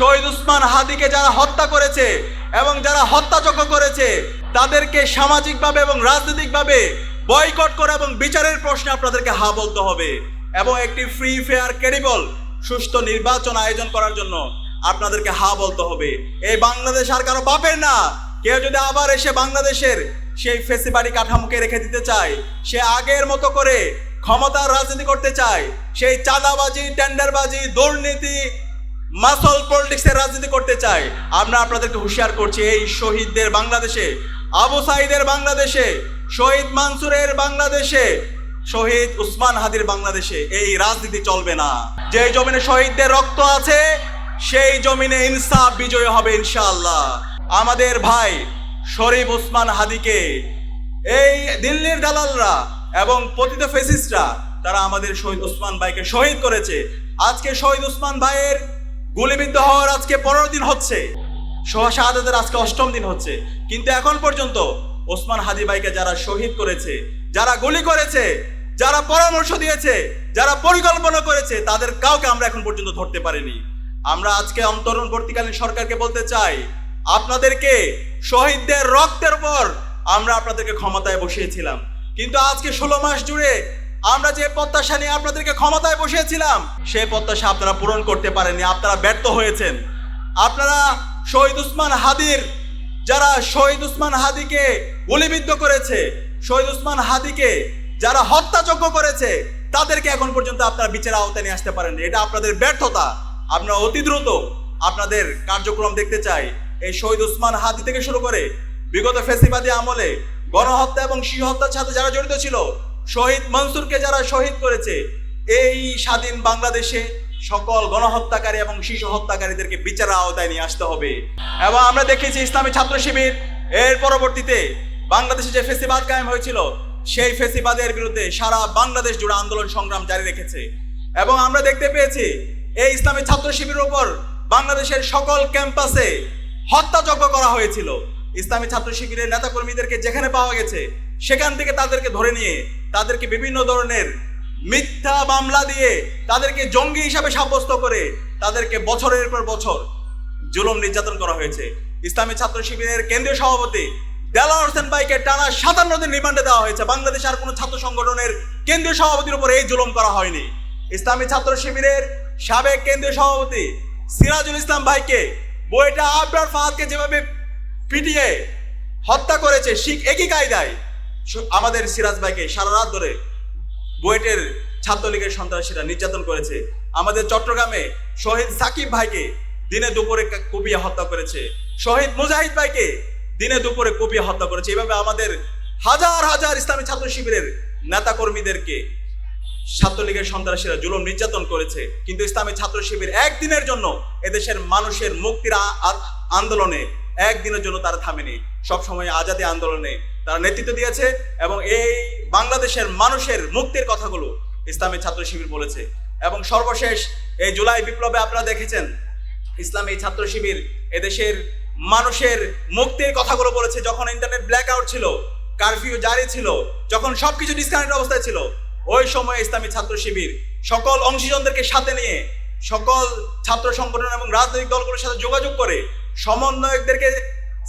শহীদ উসমান হাদিকে যারা হত্যা করেছে এবং যারা হত্যাযজ্ঞ করেছে, তাদেরকে সামাজিকভাবে এবং রাজনৈতিকভাবে বয়কট করা এবং বিচারের প্রশ্নে আপনাদেরকে হা বলতে হবে এবং একটি ফ্রি ফেয়ার ক্রেডিবল সুষ্ঠু নির্বাচন আয়োজন করার জন্য আপনাদেরকে হা বলতে হবে। এই বাংলাদেশ আর কারও বাপের না। কেউ যদি আবার এসে বাংলাদেশের সেই ফেসিবাড়ি কাঠামোকে রেখে দিতে চায়, সে আগের মতো করে ক্ষমতার রাজনীতি করতে চায়, সেই চাঁদাবাজি, টেন্ডারবাজি, দুর্নীতি মাসল পলিটিক্সের রাজনীতি করতে চায়। আমরা আপনাদেরকে হুঁশিয়ার করছি, এই শহীদদের বাংলাদেশে, আবু সাইদের বাংলাদেশে, শহীদ মানসুরের বাংলাদেশে, শহীদ উসমান হাদির বাংলাদেশে এই রাজনীতি চলবে না। যে জমিনে শহীদদের রক্ত আছে, সেই জমিনে ইনসাফ বিজয় হবে ইনশাআল্লাহ। আমাদের ভাই শরীফ উসমান হাদিকে, এই দিল্লির দালালরা এবং পতিত ফেসিস্টরা, তারা আমাদের শহীদ উসমান ভাইকে শহীদ করেছে। আজকে শহীদ উসমান ভাইয়ের গুলিবিদ্ধ হওয়ার আজকে পনেরো দিন হচ্ছে। সোহা শাহাদাতের আজকে অষ্টম দিন হচ্ছে। কিন্তু এখন পর্যন্ত ওসমান হাদি ভাইকে যারা শহীদ করেছে, যারা গুলি করেছে, যারা পরামর্শ দিয়েছে, যারা পরিকল্পনা করেছে, তাদের কাউকে আমরা এখন পর্যন্ত ধরতে পারিনি। আমরা আজকে অন্তর্বর্তীকালীন সরকারকে বলতে চাই, আপনাদেরকে শহীদদের রক্তের পর আমরা আপনাদেরকে ক্ষমতায় বসিয়েছিলাম। কিন্তু আজকে ষোলো মাস জুড়ে আমরা যে প্রত্যাশা নিয়ে আপনাদেরকে ক্ষমতায় বসিয়েছিলাম, সেই প্রত্যাশা আপনারা পূরণ করতে পারেননি, আপনারা ব্যর্থ হয়েছেন। আপনারা শহীদ উসমান হাদির, যারা শহীদ উসমান হাদিকে গুলিবিদ্ধ করেছে, শহীদ উসমান হাদিকে যারা হত্যাযজ্ঞ করেছে, তাদেরকে এখন পর্যন্ত আপনারা বিচার আওতায় নিয়ে আসতে পারেননি। এটা আপনাদের ব্যর্থতা। আপনারা অতি দ্রুত আপনাদের কার্যক্রম দেখতে চাই। এই শহীদ উসমান হাদি থেকে শুরু করে বিগত ফেসিবাদী আমলে গণহত্যা এবং শিশু হত্যার সাথে যারা জড়িত ছিল শহীদ মনসুরকে যারা শহীদ করেছে, এই স্বাধীন বাংলাদেশে সকল গণহত্যাকারী এবং শিশু হত্যাকারীদেরকে বিচারের আওতায় নিয়ে আসতে হবে। এবং আমরা দেখেছি ইসলামী ছাত্র শিবির, এর পরবর্তীতে বাংলাদেশে যে ফেসিবাদ কায়েম হয়েছিল, সেই ফেসিবাদের বিরুদ্ধে সারা বাংলাদেশ জুড়ে আন্দোলন সংগ্রাম জারি রেখেছে। এবং আমরা দেখতে পেয়েছি, এই ইসলামী ছাত্র শিবিরের উপর বাংলাদেশের সকল ক্যাম্পাসে হত্যাযজ্ঞ করা হয়েছিল। ইসলামী ছাত্র শিবিরের নেতাকর্মীদেরকে যেখানে পাওয়া গেছে সেখান থেকে তাদেরকে ধরে নিয়ে, তাদেরকে বিভিন্ন ধরনের মিথ্যা মামলা দিয়ে, তাদেরকে জঙ্গি হিসাবে সাব্যস্ত করে, তাদেরকে বছরের পর বছর জুলুম নির্যাতন করা হয়েছে। ইসলামী ছাত্র শিবিরের কেন্দ্রীয় সভাপতি দেলাওয়ার হোসেন ভাইকে টানা সাতান্ন দিন রিমান্ডে দেওয়া হয়েছে। বাংলাদেশ আর কোনো ছাত্র সংগঠনের কেন্দ্রীয় সভাপতির উপর এই জুলুম করা হয়নি। ইসলামী ছাত্র শিবিরের সাবেক কেন্দ্রীয় সভাপতি সিরাজুল ইসলাম ভাইকে বইটা আবরার ফাহাদকে যেভাবে পিটিয়ে হত্যা করেছে শিখ একই কায়দায় আমাদের সিরাজ ভাইকে সারা রাত ধরে বুয়েটের ছাত্রলীগের সন্ত্রাসীরা নির্যাতন করেছে। আমাদের চট্টগ্রামে শহীদ সাকিব ভাইকে দিনে দুপুরে কুপিয়ে হত্যা করেছে। শহীদ মুজাহিদ ভাইকে দিনে দুপুরে কুপিয়ে হত্যা করেছে। এভাবে আমাদের হাজার হাজার ইসলামী ছাত্র শিবিরের নেতা কর্মীদেরকে ছাত্রলীগের সন্ত্রাসীরা জুলুম নির্যাতন করেছে। কিন্তু ইসলামী ছাত্র শিবির একদিনের জন্য এদেশের মানুষের মুক্তির আন্দোলনে একদিনের জন্য তারা থামেনি। সবসময় আজাদি আন্দোলনে তারা নেতৃত্ব দিয়েছে এবং এই বাংলাদেশের মানুষের মুক্তির কথাগুলো ইসলামী ছাত্র শিবির বলেছে। এবং সর্বশেষ এই জুলাই বিপ্লবে আপনারা দেখেছেন, ইসলামী ছাত্র শিবির এদেশের মানুষের মুক্তির কথাগুলো বলেছে। যখন ইন্টারনেট ব্ল্যাক আউট ছিল কারফিউ জারি ছিল, যখন সবকিছু ডিসকানেক্ট অবস্থায় ছিল, ওই সময় ইসলামী ছাত্র শিবির সকল অংশীজনদেরকে সাথে নিয়ে সকল ছাত্র সংগঠন এবং রাজনৈতিক দলগুলোর সাথে যোগাযোগ করে সমন্বয়কদেরকে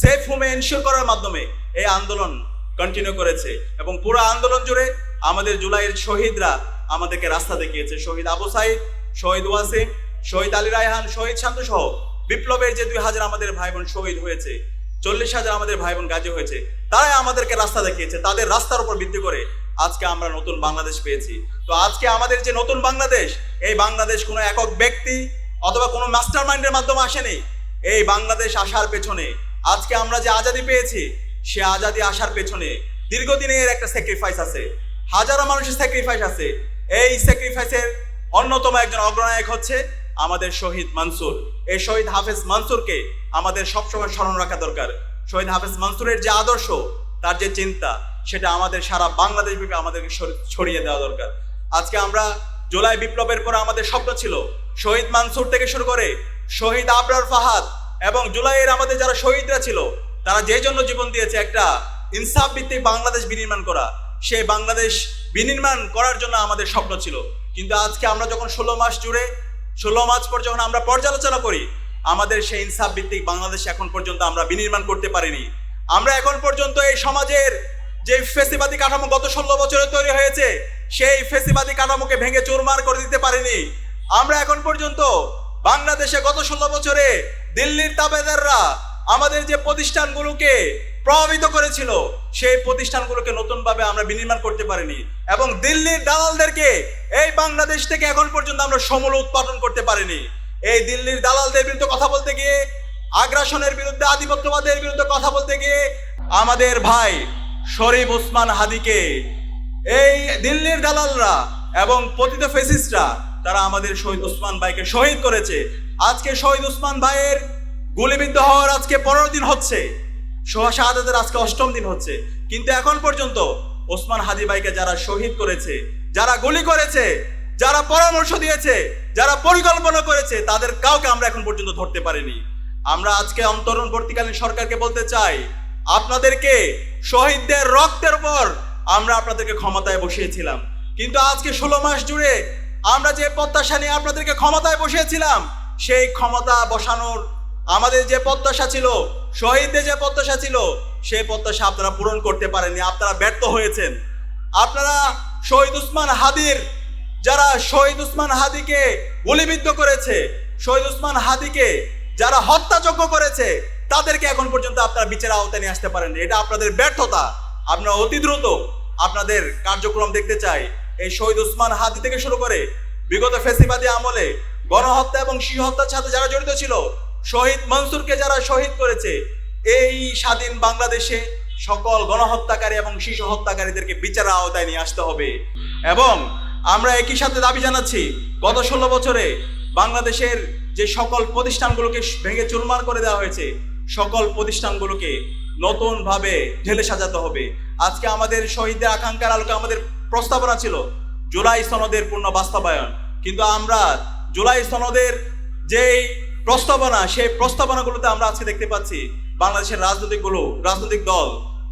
সেফ হোমে এনশিওর করার মাধ্যমে এই আন্দোলন কন্টিনিউ করেছে এবং পুরো আন্দোলন জুড়ে আমাদের জুলাইয়ের শহীদরা আমাদেরকে রাস্তা দেখিয়েছে। শহীদ আবু সাইদ, শহীদ ওয়াসিম, শহীদ আলী রায়হান, শহীদ শান্ত সহ বিপ্লবের যে দুই হাজার আমাদের ভাই বোন শহীদ হয়েছে, চল্লিশ হাজার আমাদের ভাই বোন গাজী হয়েছে, তারাই আমাদেরকে রাস্তা দেখিয়েছে। তাদের রাস্তার উপর ভিত্তি করে আজকে আমরা নতুন বাংলাদেশ পেয়েছি। তো আজকে আমাদের যে নতুন বাংলাদেশ, এই বাংলাদেশ কোনো একক ব্যক্তি অথবা কোনো মাস্টার মাইন্ডের মাধ্যমে আসেনি। এই বাংলাদেশ আসার পেছনে। আজকে আমরা যে আজাদি পেয়েছি, সে আজাদি আসার পেছনে দীর্ঘদিনের একটা স্যাক্রিফাইস আছে। হাজারো মানুষের স্যাক্রিফাইস আছে। এই স্যাক্রিফাইসের অন্যতম একজন অগ্রনায়ক হচ্ছে আমাদের শহীদ মানসুর। এই শহীদ হাফেজ মানসুরকে আমাদের সবসময় স্মরণ রাখা দরকার। শহীদ হাফেজ মানসুরের যে আদর্শ, তার যে চিন্তা, সেটা আমাদের সারা বাংলাদেশ ব্যাপী আমাদেরকে ছড়িয়ে দেওয়া দরকার। আজকে আমরা জুলাই বিপ্লবের পর আমাদের স্বপ্ন ছিল, শহীদ মানসুর থেকে শুরু করে শহীদ আবরার ফাহাদ এবং জুলাইয়ের আমাদের যারা শহীদরা ছিল, তারা যে জন্য জীবন দিয়েছে একটা ইনসাফ ভিত্তিক বাংলাদেশ বিনির্মাণ করা সেই বাংলাদেশ বিনির্মাণ করার জন্য আমাদের স্বপ্ন ছিল। কিন্তু আজকে আমরা যখন ষোলো মাস জুড়ে, ষোলো মাস পর যখন আমরা পর্যালোচনা করি, আমাদের সেই ইনসাফ ভিত্তিক বাংলাদেশ এখন পর্যন্ত আমরা বিনির্মাণ করতে পারিনি। আমরা এখন পর্যন্ত এই সমাজের যে ফেসিবাদী কাঠামো গত ষোলো বছরে তৈরি হয়েছে, সেই ফেসিবাদী কাঠামোকে ভেঙে চুরমার করে দিতে পারিনি। আমরা এখন পর্যন্ত বাংলাদেশে গত ষোলো বছরে দিল্লির তাবেদাররা আমাদের যে প্রতিষ্ঠানগুলোকে প্রভাবিত করেছিল, সেই প্রতিষ্ঠানগুলোকে নতুনভাবে আমরা বিনির্মাণ করতে পারিনি এবং দিল্লির দালালদেরকে এই বাংলাদেশ থেকে এখন পর্যন্ত আমরা সমূল উৎপাদন করতে পারিনি। এই দিল্লির দালালদের বিরুদ্ধে কথা বলতে গিয়ে, আগ্রাসনের বিরুদ্ধে, আধিপত্যবাদের বিরুদ্ধে কথা বলতে গিয়ে আমাদের ভাই শরীফ ওসমান হাদিকে এই দিল্লির দালালরা এবং পতিত ফেসিস্টরা, তারা আমাদের শহীদ ওসমান ভাইকে শহীদ করেছে। আজকে শহীদ উসমান ভাইয়ের গুলিবিদ্ধ হওয়ার আজকে পনেরো দিন হচ্ছে। সোহা শাহাদাতের আজকে অষ্টম দিন হচ্ছে। কিন্তু এখন পর্যন্ত ওসমান হাদি ভাইকে যারা শহীদ করেছে, যারা গুলি করেছে, যারা পরামর্শ দিয়েছে, যারা পরিকল্পনা করেছে, তাদের কাউকে আমরা এখন পর্যন্ত ধরতে পারিনি। আমরা আজকে অন্তর্বর্তীকালীন সরকারকে বলতে চাই, আপনাদেরকে শহীদদের রক্তের উপর আমরা আপনাদেরকে ক্ষমতায় বসিয়েছিলাম। কিন্তু আজকে ষোলো মাস জুড়ে আমরা যে প্রত্যাশা নিয়ে আপনাদেরকে ক্ষমতায় বসিয়েছিলাম সেই ক্ষমতা বসানোর আমাদের যে প্রত্যাশা ছিল, শহীদদের যে প্রত্যাশা ছিল, সেই প্রত্যাশা আপনারা পূরণ করতে পারেননি, আপনারা ব্যর্থ হয়েছেন। আপনারা শহীদ উসমান হাদির, যারা শহীদ উসমান হাদিকে গুলিবিদ্ধ করেছে, শহীদ উসমান হাদিকে যারা হত্যাযজ্ঞ করেছে, তাদেরকে এখন পর্যন্ত আপনারা বিচার আওতায় নিয়ে আসতে পারেননি। এটা আপনাদের ব্যর্থতা। আপনারা অতি দ্রুত আপনাদের কার্যক্রম দেখতে চাই। এই শহীদ উসমান হাদি থেকে শুরু করে বিগত ফেসিবাদী আমলে গণহত্যা এবং শিশু হত্যার সাথে যারা জড়িত ছিল, শহীদ মনসুরকে যারা শহীদ করেছে, এই স্বাধীন বাংলাদেশে সকল গণহত্যাকারী এবং শিশু হত্যাকারীদেরকে বিচারের আওতায় নিয়ে আসতে হবে। এবং আমরা একই সাথে দাবি জানাচ্ছি, গত ষোলো বছরে বাংলাদেশের যে সকল প্রতিষ্ঠানগুলোকে ভেঙে চুরমার করে দেওয়া হয়েছে, সকল প্রতিষ্ঠানগুলোকে নতুনভাবে ঢেলে সাজাতে হবে। আজকে আমাদের শহীদদের আকাঙ্ক্ষার আলোকে আমাদের প্রস্তাবনা ছিল, জুলাই সনদের পূর্ণ বাস্তবায়ন। কিন্তু আমরা জুলাই সনদের যেই প্রস্তাবনা, সেই প্রস্তাবনাগুলোতে আমরা আজকে দেখতে পাচ্ছি বাংলাদেশের রাজনৈতিকগুলো, রাজনৈতিক দল,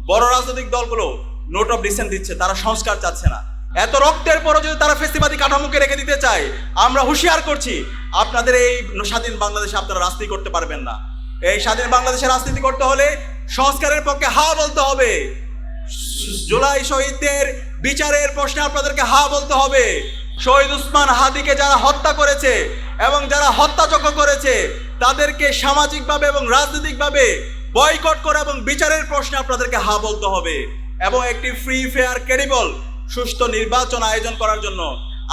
বড় রাজনৈতিক দলগুলো নোট অফ ডিসেন্ট দিচ্ছে, তারা সংস্কার চাচ্ছে না। এত রক্তের পরও যদি তারা ফেস্টিবাদী কাঠামোকে রেখে দিতে চায়, আমরা হুঁশিয়ার করছি, আপনাদের এই স্বাধীন বাংলাদেশে আপনারা রাজনীতি করতে পারবেন না। এই স্বাধীন বাংলাদেশে রাজনীতি করতে হলে সংস্কারের পক্ষে হা বলতে হবে। জুলাই শহীদদের বিচারের প্রশ্নে আপনাদেরকে হা বলতে হবে। শহীদ উসমান হাদিকে যারা হত্যা করেছে এবং যারা হত্যাযজ্ঞ করেছে, তাদেরকে সামাজিকভাবে এবং রাজনৈতিকভাবে বয়কট করে এবং বিচারের প্রশ্নে আপনাদেরকে হা বলতে হবে এবং একটি ফ্রি ফেয়ার ক্রেডিবল সুষ্ঠু নির্বাচন আয়োজন করার জন্য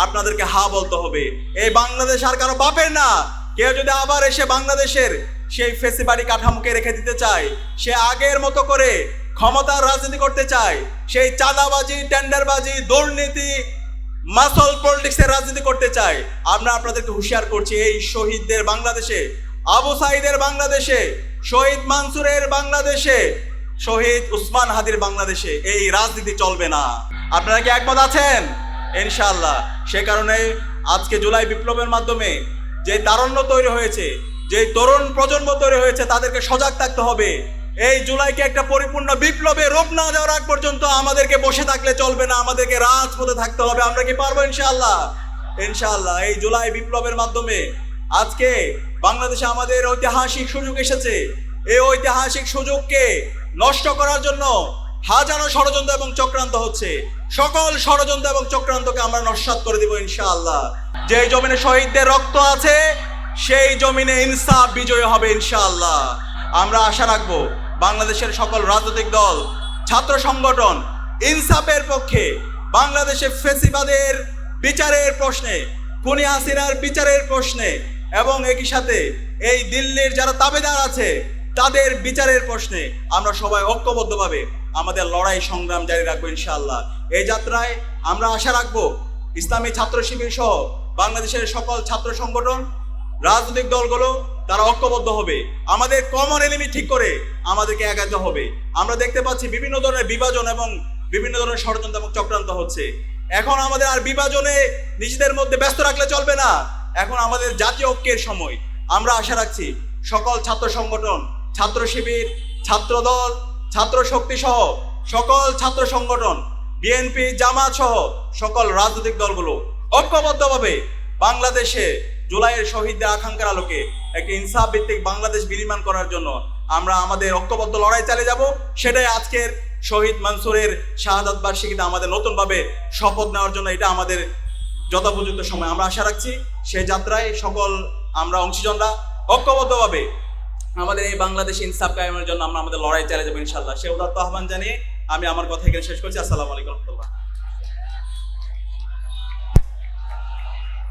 আপনাদেরকে হা বলতে হবে। এই বাংলাদেশ আর কারও বাপের না। কেউ যদি আবার এসে বাংলাদেশের সেই ফেসিবাড়ি কাঠামোকে রেখে দিতে চায়, সে আগের মতো করে ক্ষমতার রাজনীতি করতে চায়, সেই চাঁদাবাজি, টেন্ডারবাজি, দুর্নীতি মাসল পলিটিক্সের রাজনীতি করতে চায়। আমরা আপনাদেরকে হুঁশিয়ার করছি, এই শহীদদের বাংলাদেশে, আবু সাইদের বাংলাদেশে, শহীদ মানসুরের বাংলাদেশে, শহীদ উসমান হাদির বাংলাদেশে এই রাজনীতি চলবে না। আপনারা কি একমত আছেন? ইনশাআল্লাহ। সে কারণে আজকে জুলাই বিপ্লবের মাধ্যমে যে তারণ্য তৈরি হয়েছে, যে তরুণ প্রজন্ম তৈরি হয়েছে, তাদেরকে সজাগ থাকতে হবে। এই জুলাইকে একটা পরিপূর্ণ বিপ্লবে রূপ না দেওয়ার আগ পর্যন্ত আমাদেরকে বসে থাকলে চলবে না, আমাদেরকে রাজপথে থাকতে হবে। আমরা কি পারব ইনশাআল্লাহ? ইনশাআল্লাহ, এই জুলাই বিপ্লবের মাধ্যমে আজকে বাংলাদেশে আমাদের ঐতিহাসিক সুযোগ এসেছে। এই ঐতিহাসিক সুযোগকে নষ্ট করার জন্য হাজারো ষড়যন্ত্র এবং চক্রান্ত হচ্ছে। সকল ষড়যন্ত্র এবং চক্রান্তকে আমরা নস্বাত করে দিব ইনশাআল্লাহ। যে জমিনে শহীদদের রক্ত আছে, সেই জমিনে ইনসাফ বিজয় হবে ইনশাআল্লাহ। আমরা আশা রাখব বাংলাদেশের সকল রাজনৈতিক দল, ছাত্র সংগঠন, ইনসাফের পক্ষে বাংলাদেশে ফেসিবাদের বিচারের প্রশ্নে, খুনি হাসিনার বিচারের প্রশ্নে এবং একই সাথে এই দিল্লির যারা তাবেদার আছে, তাদের বিচারের প্রশ্নে আমরা সবাই ঐক্যবদ্ধভাবে আমাদের লড়াই সংগ্রাম জারি রাখব ইনশাআল্লাহ। এই যাত্রায় আমরা আশা রাখব ইসলামী ছাত্র শিবির সহ বাংলাদেশের সকল ছাত্র সংগঠন রাজনৈতিক দলগুলো তারা ঐক্যবদ্ধ হবে। আমাদের কমন এলিমি ঠিক করে আমাদেরকে এগাতে হবে। আমরা দেখতে পাচ্ছি বিভিন্ন ধরনের বিভাজন এবং বিভিন্ন ধরনের ষড়যন্ত্র এবং চক্রান্ত হচ্ছে। এখন আমাদের আর বিভাজনে নিজেদের মধ্যে ব্যস্ত রাখলে চলবে না। এখন আমাদের জাতীয় ঐক্যের সময়। আমরা আশা রাখছি সকল ছাত্র সংগঠন, ছাত্র শিবির, ছাত্র দল, ছাত্র শক্তি সহ সকল ছাত্র সংগঠন, বিএনপি, জামাত সহ সকল রাজনৈতিক দলগুলো ঐক্যবদ্ধভাবে বাংলাদেশে জুলাইয়ের শহীদদের আকাঙ্ক্ষার আলোকে একটি ইনসাফ ভিত্তিক বাংলাদেশ বিনির্মাণ করার জন্য আমরা আমাদের ঐক্যবদ্ধ লড়াই চালিয়ে যাব। সেটাই আজকের শহীদ মানসুরের শাহাদাত বার্ষিকীতে আমাদের নতুনভাবে শপথ নেওয়ার জন্য এটা আমাদের যথোপযুক্ত সময়। আমরা আশা রাখছি সেই যাত্রায় সকল আমরা অংশীজনরা ঐক্যবদ্ধভাবে আমাদের এই বাংলাদেশ ইনসাফ কায়েমের জন্য আমরা আমাদের লড়াই চালিয়ে যাব ইনশাল্লাহ সে উদাত্ত আহ্বান জানিয়ে আমি আমার কথা এখানে শেষ করছি। আসসালামু আলাইকুম রহমতুল্লাহ।